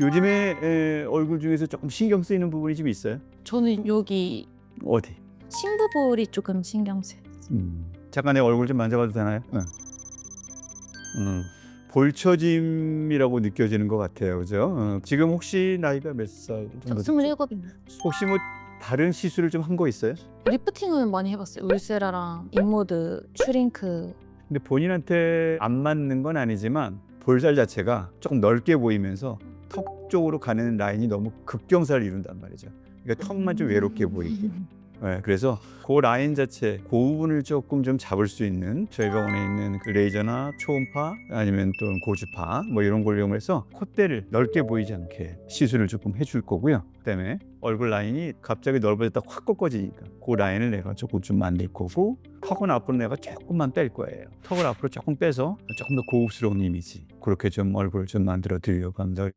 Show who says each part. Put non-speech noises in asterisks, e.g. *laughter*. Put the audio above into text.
Speaker 1: 요즘에 에, 얼굴 중에서 조금 신경 쓰이는 부분이 좀 있어요?
Speaker 2: 저는 여기
Speaker 1: 어디?
Speaker 2: 친구볼이 조금 신경 쓰여요.
Speaker 1: 음. 잠깐 내 얼굴 좀 만져봐도 되나요? 응. 음. 볼처짐이라고 느껴지는 것 같아요, 그죠? 어, 지금 혹시 나이가
Speaker 2: 몇살저
Speaker 1: 정도?
Speaker 2: 스물일곱입니다.
Speaker 1: 혹시 뭐 다른 시술을 좀 한 거 있어요?
Speaker 2: 리프팅은 많이 해봤어요. 울세라랑 인모드, 슈링크.
Speaker 1: 근데 본인한테 안 맞는 건 아니지만 볼살 자체가 조금 넓게 보이면서 턱 쪽으로 가는 라인이 너무 급경사를 이룬단 말이죠. 그러니까 턱만 좀 외롭게 보이게. *laughs* 네, 그래서 그 라인 자체, 그 부분을 조금 좀 잡을 수 있는 저희 병원에 있는 그 레이저나 초음파 아니면 또 고주파 뭐 이런 걸 이용해서 콧대를 넓게 보이지 않게 시술을 조금 해줄 거고요. 그다음에 얼굴 라인이 갑자기 넓어졌다 확 꺾어지니까 그 라인을 내가 조금 좀 만들 거고 턱은 앞으로 내가 조금만 뺄 거예요. 턱을 앞으로 조금 빼서 조금 더 고급스러운 이미지 그렇게 좀 얼굴을 좀 만들어 드리려고 합니다.